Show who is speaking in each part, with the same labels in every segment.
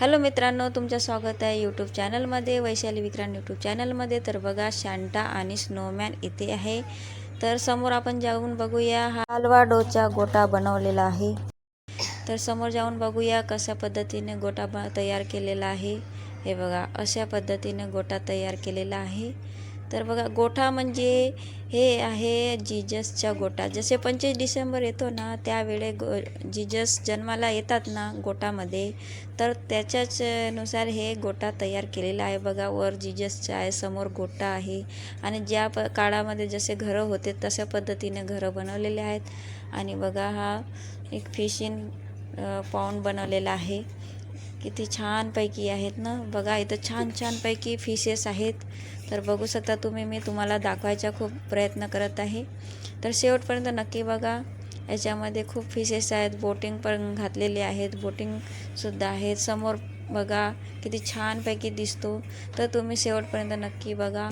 Speaker 1: Hello मित्रांनो तुमचं स्वागत आहे यूट्यूब चॅनलमध्ये वैशाली विक्रांत यूट्यूब चॅनलमध्ये. तर बघा शांटा आणि स्नोमॅन इथे आहे. तर समोर आपण जाऊन बघूया हा हलवा डोचा गोटा बनवलेला आहे. तर समोर जाऊन बघूया कशा पद्धतीने गोटा ब तयार केलेला आहे. हे बघा अशा पद्धतीने गोटा तयार केलेला आहे. तर बघा गोठा म्हणजे हे आहे जिजसचा गोठा. जसे पंचवीस डिसेंबर येतो ना त्यावेळे गो जीजस जन्माला येतात ना गोटामध्ये तर त्याच्याच नुसार हे गोटा तयार केलेला आहे. बघा वर जीजसचा आहे समोर गोटा आहे. आणि ज्या प काळामध्ये जसे घरं होते तशा पद्धतीने घरं बनवलेले आहेत. आणि बघा हा एक फिशिंग पाऊंड बनवलेला आहे. किती छानपैकी आहेत ना. बघा इथं छान छानपैकी फिशेस आहेत. तर बघू शकता तुम्ही मी तुम्हाला दाखवायचा खूप प्रयत्न करत आहे. तर शेवटपर्यंत नक्की बघा याच्यामध्ये खूप फिशेस आहेत. बोटिंग पण घातलेली आहेत. बोटिंगसुद्धा आहेत. समोर बघा किती छानपैकी दिसतो. तर तुम्ही शेवटपर्यंत नक्की बघा.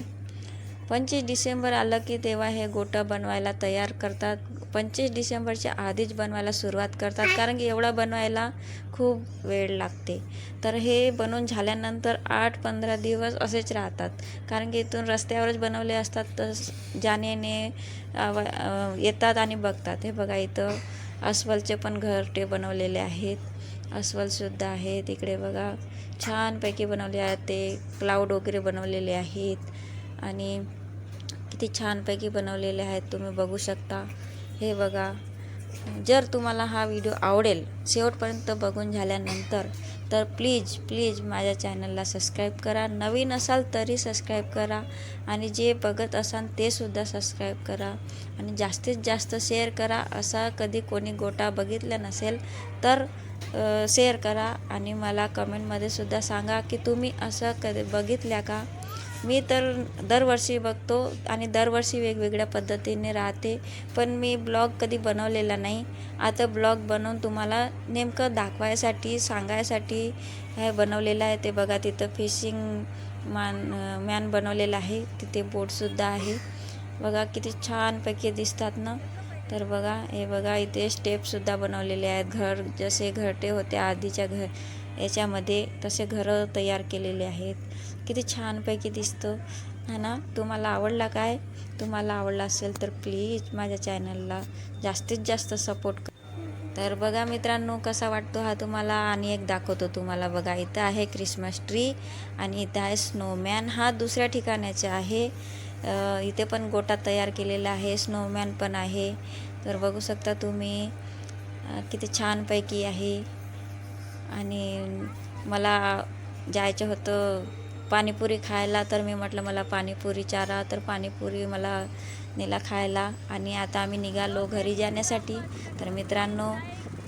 Speaker 1: पंचवीस डिसेंबर आलं की तेव्हा हे गोटं बनवायला तयार करतात. पंचवीस डिसेंबरच्या आधीच बनवायला सुरुवात करतात. कारण की एवढा बनवायला खूप वेळ लागते. तर हे बनवून झाल्यानंतर आठ पंधरा दिवस असेच राहतात. कारण की इथून रस्त्यावरच बनवले असतात. तर जाण्याने येतात आणि बघतात. हे बघा इथं अस्वलचे पण घरटे बनवलेले आहेत. अस्वलसुद्धा आहेत इकडे बघा छानपैकी बनवले आहेत. ते क्लाउड वगैरे बनवलेले आहेत. आणि किती छानपैकी बनवलेले आहेत तुम्ही बघू शकता. हे बघा जर तुम्हाला हा व्हिडिओ आवडेल शेवटपर्यंत बघून झाल्यानंतर तर प्लीज प्लीज माझ्या चॅनलला सबस्क्राईब करा. नवीन असाल तरी सबस्क्राईब करा आणि जे बघत असाल तेसुद्धा सबस्क्राईब करा आणि जास्तीत जास्त शेअर करा. असा कधी कोणी गोटा बघितला नसेल तर शेअर करा आणि मला कमेंटमध्ये सुद्धा सांगा की तुम्ही असं कधी बघितल्या का? मी तर दरवर्षी बघतो आणि दरवर्षी वेगवेगळ्या पद्धतीने राहते पण मी ब्लॉग कधी बनवलेला नाही. आता ब्लॉग बनवून तुम्हाला नेमकं दाखवायसाठी सांगायसाठी हे बनवलेलं आहे ते बघा. तिथं फिशिंग मान मॅन बनवलेला आहे. तिथे बोटसुद्धा आहे. बघा किती छानपैकी दिसतात ना. तर बघा हे बघा इथे स्टेपसुद्धा बनवलेले आहेत. घर जसे घरटे होते आधीच्या घर याच्यामध्ये तसे घरं तयार केलेले आहेत. किती छानपैकी दिसतो. है ना तुम्हाला आवडला काय? तुम्हाला आवडला असेल तर प्लीज माझ्या चॅनलला जास्तीत जास्त सपोर्ट कर. तर बघा मित्रांनो कसा वाटतो हा तुम्हाला? आणि एक दाखवतो तुम्हाला बघा. इथं आहे क्रिसमस ट्री आणि इथं आहे स्नोमॅन हा दुसऱ्या ठिकाणाचा आहे. इथे पण गोटा तयार केलेला आहे. स्नोमॅन पण आहे. तर बघू शकता तुम्ही किती छानपैकी आहे. आणि मला जायचं होतं पाणीपुरी खायला तर मी म्हटलं मला पाणीपुरी चारा. तर पाणीपुरी मला नेला खायला. आणि आता आम्ही निघालो घरी जाण्यासाठी. तर मित्रांनो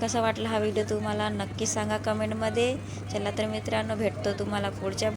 Speaker 1: कसा वाटला हा व्हिडिओ तुम्हाला? नक्की सांगा कमेंटमध्ये. चला तर मित्रांनो भेटतो तुम्हाला पुढच्या